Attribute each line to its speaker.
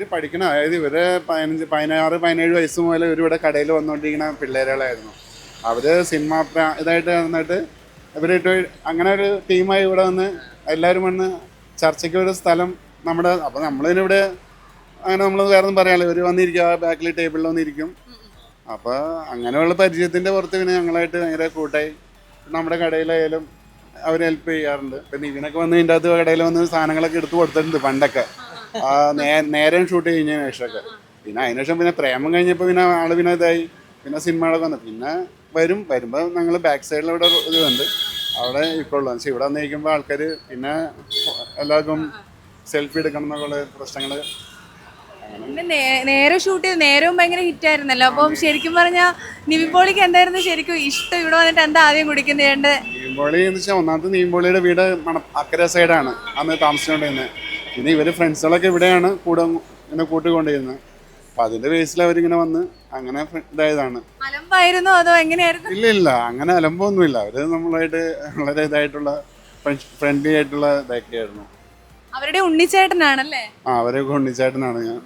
Speaker 1: ഇവർ പഠിക്കണം അതായത് ഇവർ പതിനഞ്ച് പതിനാറ് പതിനേഴ് വയസ്സ് മുതൽ ഇവരിവിടെ കടയിൽ വന്നുകൊണ്ടിരിക്കുന്ന പിള്ളേരുകളായിരുന്നു. അവർ സിനിമ ഇതായിട്ട് വന്നിട്ട് ഇവരായിട്ട് അങ്ങനെ ഒരു ടീമായി ഇവിടെ വന്ന് എല്ലാവരും വന്ന് ചർച്ചയ്ക്ക് ഒരു സ്ഥലം നമ്മുടെ അപ്പം നമ്മളിതിനിവിടെ അങ്ങനെ നമ്മൾ വേറെ ഒന്നും പറയാമല്ലോ ഇവർ വന്നിരിക്കുക ബാക്കിൽ ടേബിളിൽ വന്നിരിക്കും. അപ്പോൾ അങ്ങനെയുള്ള പരിചയത്തിന്റെ പുറത്ത് പിന്നെ ഞങ്ങളായിട്ട് ഭയങ്കര കൂട്ടായി. നമ്മുടെ കടയിലായാലും അവർ ഹെൽപ്പ് ചെയ്യാറുണ്ട്. ഇപ്പം നിവിനൊക്കെ വന്ന് ഇതിന്റെ അകത്ത് കടയിൽ വന്ന് സാധനങ്ങളൊക്കെ എടുത്ത് കൊടുത്തിട്ടുണ്ട് പണ്ടൊക്കെ. ആ നേരം ഷൂട്ട് കഴിഞ്ഞതിന് ശേഷമൊക്കെ. പിന്നെ അതിനുശേഷം പിന്നെ പ്രേമം കഴിഞ്ഞപ്പോൾ പിന്നെ ആൾ പിന്നെ ഇതായി. പിന്നെ സിനിമകളൊക്കെ വന്നു. പിന്നെ വരും. വരുമ്പോൾ ഞങ്ങൾ ബാക്ക് സൈഡിൽ ഇവിടെ ഇതുണ്ട് അവിടെ ഇപ്പോൾ ഉള്ളത് പക്ഷേ ഇവിടെ വന്നിരിക്കുമ്പോൾ ആൾക്കാർ പിന്നെ എല്ലാവർക്കും സെൽഫി എടുക്കണം എന്നുള്ള പ്രശ്നങ്ങൾ
Speaker 2: നേരെ ഷൂട്ട് ചെയ്ത് നേരവും ഭയങ്കര ഹിറ്റ് ആയിരുന്നല്ലോ. അപ്പം ശരിക്കും പറഞ്ഞാൽ നിവിൻപോളിക്ക് എന്തായിരുന്നു ശരിക്കും ഇഷ്ടം? ഇവിടെ വന്നിട്ട് എന്താ ആദ്യം കുടിക്കുന്നത്?
Speaker 1: നീമ്പോളി എന്ന് വെച്ചാൽ ഒന്നാമത്തെ നീമ്പോളിയുടെ വീട് മണ അക്കര സൈഡാണ് അന്ന് താമസിച്ചുകൊണ്ടിരുന്നത് പിന്നെ ഇവർ ഫ്രണ്ട്സുകളൊക്കെ ഇവിടെയാണ് കൂടെ ഇങ്ങനെ കൂട്ടിക്കൊണ്ടിരുന്നത് അപ്പം അതിന്റെ ബേസിൽ അവരിങ്ങനെ വന്ന് അങ്ങനെ ഇതായതാണ്.
Speaker 2: അലമ്പായിരുന്നോ അതോ എങ്ങനെയായിരുന്നു?
Speaker 1: ഇല്ല ഇല്ല. അങ്ങനെ അലമ്പൊന്നുമില്ല. അവർ നമ്മളായിട്ട് വളരെ ഇതായിട്ടുള്ള ഫ്രണ്ട്ലി ആയിട്ടുള്ള ഇതൊക്കെയായിരുന്നു
Speaker 2: അവരുടെ ഉണ്ണിച്ചേട്ടനാണല്ലേ?
Speaker 1: ആ അവരൊക്കെ ഉണ്ണിച്ചേട്ടനാണ് ഞാൻ.